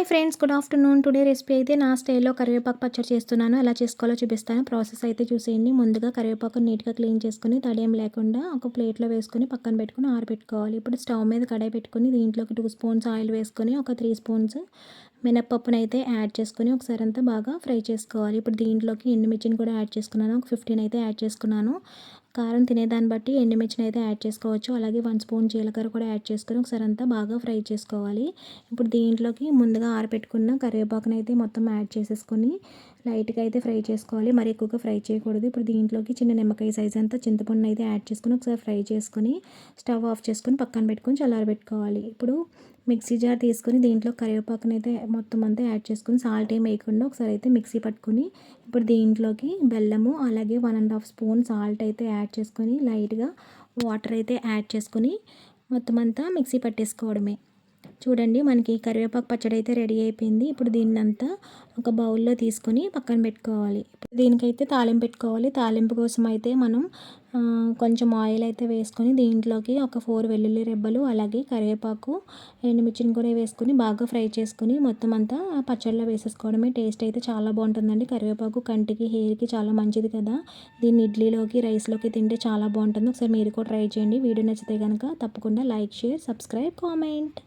Hi friends good afternoon. Today recipe అయితే నా స్టైల్లో కరివేపాకు పచ్చడి చేస్తున్నాను. ఎలా చేసుకోవాలో చూపిస్తాను. ప్రాసెస్ అయితే చూసేయండి. ముందుగా కరివేపాకు నీట్గా క్లీన్ చేసుకుని తడేం లేకుండా ఒక ప్లేట్లో వేసుకొని పక్కన పెట్టుకుని ఆరబెట్టుకోవాలి. ఇప్పుడు స్టవ్ మీద కడాయి పెట్టుకుని దీంట్లోకి టూ స్పూన్స్ ఆయిల్ వేసుకొని ఒక త్రీ స్పూన్స్ మినప్పప్పును అయితే యాడ్ చేసుకొని ఒకసారి అంతా బాగా ఫ్రై చేసుకోవాలి. ఇప్పుడు దీంట్లోకి ఎండుమిర్చిని కూడా యాడ్ చేసుకున్నాను. ఒక ఫిఫ్టీన్ అయితే యాడ్ చేసుకున్నాను. కారం తినేదాన్ని బట్టి ఎండుమిర్చిని అయితే యాడ్ చేసుకోవచ్చు. అలాగే వన్ స్పూన్ జీలకర్ర కూడా యాడ్ చేసుకొని ఒకసారి అంతా బాగా ఫ్రై చేసుకోవాలి. ఇప్పుడు దీంట్లోకి ముందుగా ఆరపెట్టుకున్న కరివేపాకుని అయితే మొత్తం యాడ్ చేసేసుకొని లైట్గా అయితే ఫ్రై చేసుకోవాలి. మరి ఎక్కువగా ఫ్రై చేయకూడదు. ఇప్పుడు దీంట్లోకి చిన్న నిమ్మకాయ సైజ్ అంతా చింతపండు అయితే యాడ్ చేసుకొని ఒకసారి ఫ్రై చేసుకొని స్టవ్ ఆఫ్ చేసుకొని పక్కన పెట్టుకొని చల్లారబెట్టుకోవాలి. ఇప్పుడు మిక్సీ జార్ తీసుకొని దీంట్లో కరివేపాకుని అయితే మొత్తం అంతా యాడ్ చేసుకొని సాల్ట్ ఏం వేయకుండా ఒకసారి అయితే మిక్సీ పట్టుకొని ఇప్పుడు దీంట్లోకి బెల్లము అలాగే one and half spoon salt అయితే యాడ్ చేసుకొని లైట్గా వాటర్ అయితే యాడ్ చేసుకొని మొత్తం అంతా మిక్సీ పట్టేసుకోవడమే. చూడండి మనకి కరివేపాకు పచ్చడి అయితే రెడీ అయిపోయింది. ఇప్పుడు దీన్ని అంతా ఒక బౌల్లో తీసుకొని పక్కన పెట్టుకోవాలి. దీనికైతే తాలింపు పెట్టుకోవాలి. తాలింపు కోసం అయితే మనం కొంచెం ఆయిల్ అయితే వేసుకొని దీంట్లోకి ఒక ఫోర్ వెల్లుల్లి రెబ్బలు అలాగే కరివేపాకు ఎండుమిర్చిని కూడా వేసుకొని బాగా ఫ్రై చేసుకుని మొత్తం అంతా పచ్చడిలో వేసేసుకోవడమే. టేస్ట్ అయితే చాలా బాగుంటుందండి. కరివేపాకు కంటికి హెయిర్కి చాలా మంచిది కదా. దీన్ని ఇడ్లీలోకి రైస్లోకి తింటే చాలా బాగుంటుంది. ఒకసారి మీరు కూడా ట్రై చేయండి. వీడియో నచ్చితే కనుక తప్పకుండా లైక్ షేర్ సబ్స్క్రైబ్ కామెంట్.